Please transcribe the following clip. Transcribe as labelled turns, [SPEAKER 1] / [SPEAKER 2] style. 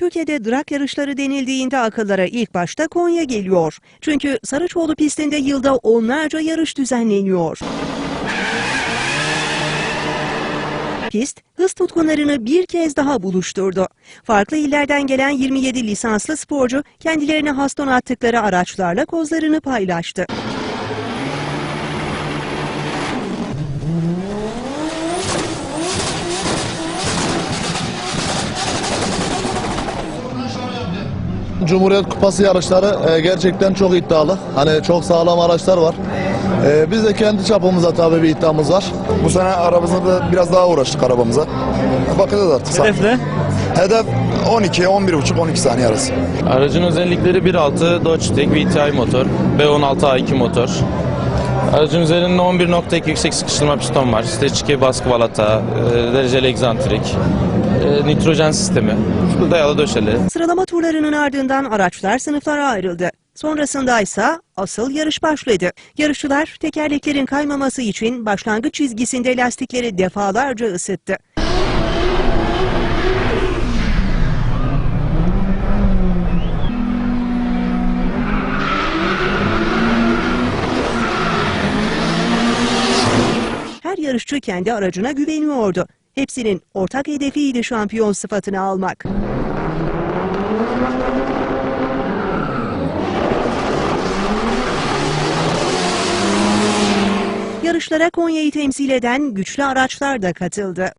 [SPEAKER 1] Türkiye'de drag yarışları denildiğinde akıllara ilk başta Konya geliyor. Çünkü Saraçoğlu pistinde yılda onlarca yarış düzenleniyor. Pist, hız tutkunlarını bir kez daha buluşturdu. Farklı illerden gelen 27 lisanslı sporcu kendilerine has donattıkları araçlarla kozlarını paylaştı.
[SPEAKER 2] Cumhuriyet Kupası yarışları e, gerçekten çok iddialı. Hani çok sağlam araçlar var. E, biz de kendi çapımıza tabii bir iddiamız var.
[SPEAKER 3] Bu sene arabamızda da biraz daha uğraştık arabamıza. Bakacağız artık.
[SPEAKER 4] Hedef ne?
[SPEAKER 3] Hedef 12, 11,5, 12 saniye arası.
[SPEAKER 5] Aracın özellikleri 1.6 Dodge Tech VTI motor, B16 A2 motor. Aracın üzerinde 11.2 yüksek sıkıştırma piston var. Stage 2 baskı balata, e, dereceli egzantrik, e, nitrojen sistemi, dayalı döşeli.
[SPEAKER 1] Sıralama turlarının ardından araçlar sınıflara ayrıldı. Sonrasında ise asıl yarış başladı. Yarışçılar tekerleklerin kaymaması için başlangıç çizgisinde lastikleri defalarca ısıttı. Her yarışçı kendi aracına güveniyordu. Hepsinin ortak hedefiydi şampiyon sıfatını almak. Yarışlara Konya'yı temsil eden güçlü araçlar da katıldı.